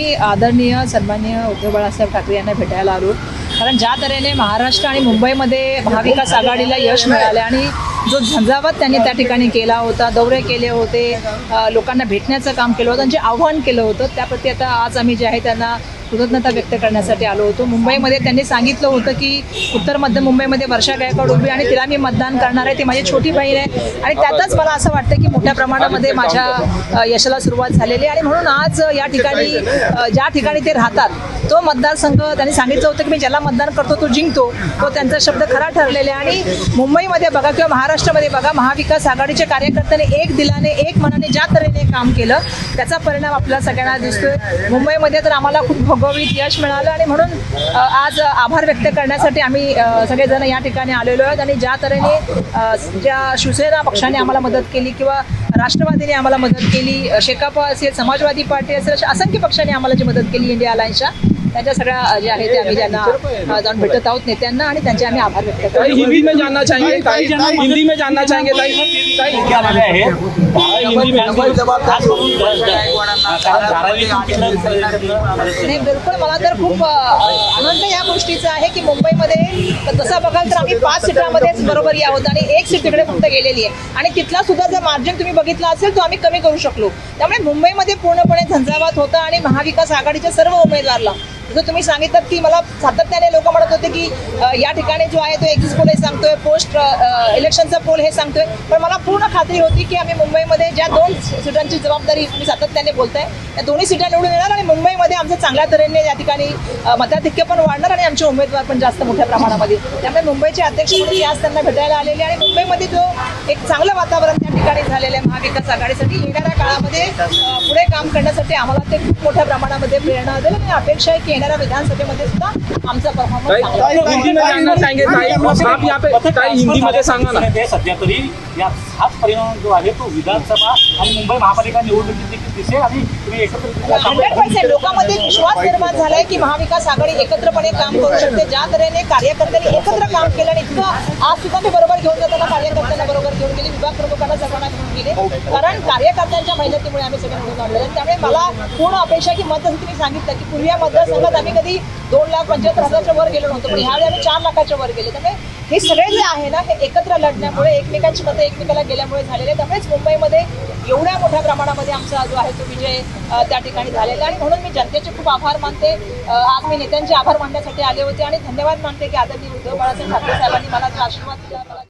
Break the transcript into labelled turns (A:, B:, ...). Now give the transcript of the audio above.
A: मी आदरणीय सन्माननीय उद्धव बाळासाहेब ठाकरे यांना भेटायला आलो. कारण ज्या तऱ्हेने महाराष्ट्र आणि मुंबईमध्ये महाविकास आघाडीला यश मिळाले आणि जो झंझावत त्यांनी त्या ठिकाणी केला होता दौरे केले होते लोकांना भेटण्याचं काम केलं होतं आणि जे आव्हान केलं होतं त्याप्रती आता आज आम्ही जे आहे त्यांना कृतज्ञता व्यक्त करण्यासाठी आलो होतो. मुंबईमध्ये त्यांनी सांगितलं होतं की उत्तर मध्य मुंबईमध्ये वर्षा गायकवाड उभी आणि तिला मी मतदान करणार आहे. ती माझी छोटी बहीण आहे. आणि त्यातच मला असं वाटतं की मोठ्या प्रमाणामध्ये माझ्या यशाला सुरुवात झालेली आहे. आणि म्हणून आज या ठिकाणी ज्या ठिकाणी ते राहतात तो मतदारसंघ त्यांनी सांगितलं होतं की मी ज्याला मतदान करतो तो जिंकतो. तो त्यांचा शब्द खरा ठरलेला आहे. आणि मुंबईमध्ये बघा किंवा महाराष्ट्रामध्ये बघा महाविकास आघाडीच्या कार्यकर्त्यांनी एक दिलाने एक मनाने ज्या तऱ्हेने काम केलं त्याचा परिणाम आपल्याला सगळ्यांना दिसतोय. मुंबईमध्ये तर आम्हाला खूप भोगवीत यश मिळालं आणि म्हणून आज आभार व्यक्त करण्यासाठी आम्ही सगळेजण या ठिकाणी आलेलो आहोत आणि ज्या तऱ्हेने ज्या शिवसेना पक्षाने आम्हाला मदत केली किंवा राष्ट्रवादीने आम्हाला मदत केली शेकाप असेल समाजवादी पार्टी असेल अशा असंख्य पक्षाने आम्हाला जी मदत केली इंडिया अलायन्सच्या त्यांच्या सगळ्या अ, ज्या आहेत त्या आम्ही त्यांना जाऊन भेटत आहोत नेत्यांना आणि त्यांचे आम्ही आभार व्यक्त करतो.
B: ताई हिंदी में जानना चाहेंगे ताई हिंदी में जानना चाहेंगे ताई ताई हिंदी में
A: नाही बिलकुल मला तर खूप आनंद या गोष्टीचा आहे की मुंबईमध्ये तसं बघाल तर आम्ही पाच सीटांमध्येच बरोबरी आहोत आणि एक सीट तिकडे फक्त गेलेली आहे. आणि तिथला सुद्धा जर मार्जिन तुम्ही बघितला असेल तो आम्ही कमी करू शकलो. त्यामुळे मुंबईमध्ये पूर्णपणे झंझावात होता आणि महाविकास आघाडीच्या सर्व उमेदवारला जसं तुम्ही सांगितलं की मला सातत्याने लोक म्हणत होते की या ठिकाणी जो आहे तो एक्झिट पोल हे सांगतोय पोस्ट इलेक्शनचा पोल हे सांगतोय. पण मला पूर्ण खात्री होती की आम्ही मुंबईमध्ये ज्या दोन सीटांची जबाबदारी मी सातत्याने बोलताय त्या दोन्ही सीटा निवडून येणार आणि मुंबईमध्ये आमचं चांगल्या तऱ्हेने या ठिकाणी मताधिक्य पण वाढणार आणि आमचे उमेदवार पण जास्त मोठ्या प्रमाणामध्ये त्यामुळे मुंबईचे अध्यक्ष म्हणून आज त्यांना भेटायला आलेले आणि मुंबईमध्ये जो एक चांगलं वातावरण त्या ठिकाणी झालेलं आहे महाविकास आघाडीसाठी येणाऱ्या काळामध्ये पुढे काम करण्यासाठी आम्हाला ते खूप मोठ्या प्रमाणामध्ये प्रेरणा देईल आणि अपेक्षा आहे की येणाऱ्या विधानसभेमध्ये सुद्धा आमचा परफॉर्मन्स
B: सांगा ना.
C: ते सध्या तरी या हाच परिणाम जो आहे तो विधानसभा आणि मुंबई महापालिका निवडणुकीत देखील दिसेल आणि तुम्ही एकत्र
A: हंड्रेड पर्सेंट लोकांमध्ये विश्वास निर्माण झालाय की महाविकास आघाडी एकत्रपणे काम करू शकते. ज्या तऱ्हेने कार्यकर्त्यांनी एकत्र काम केलं आणि इतकं आज सुद्धा मी बरोबर घेऊन जाताना कार्यकर्त्यांना बरोबर घेऊन गेले विभाग प्रमुखांना सर्वांना घेऊन गेले. कारण कार्यकर्त्यांच्या मेहनतीमुळे आम्ही सगळे निवडून आणलेले. त्यामुळे मला पूर्ण अपेक्षा की मत जसं तुम्ही सांगितलं की पूर्वी या मतदारसंघात आम्ही कधी दोन लाख पंच्याहत्तर हजारच्या वर गेलो नव्हतो पण ह्यावेळी आम्ही चार लाखाच्या वर गेले. त्यामुळे हे सगळे जे आहे ना हे एकत्र लढण्यामुळे एकमेकांची मतं एकमेकाला गेल्यामुळे झालेले. त्यामुळेच मुंबईमध्ये एवढ्या मोठ्या प्रमाणामध्ये आमचा जो आहे तो विजय त्या ठिकाणी झालेला आहे. आणि म्हणून मी जनतेचे खूप आभार मानते. आज मी नेत्यांचे आभार मानण्यासाठी आले होते आणि धन्यवाद मानते की आदरणीय उद्धव बाळासाहेब ठाकरे साहेबांनी मला जो आशीर्वाद दिला.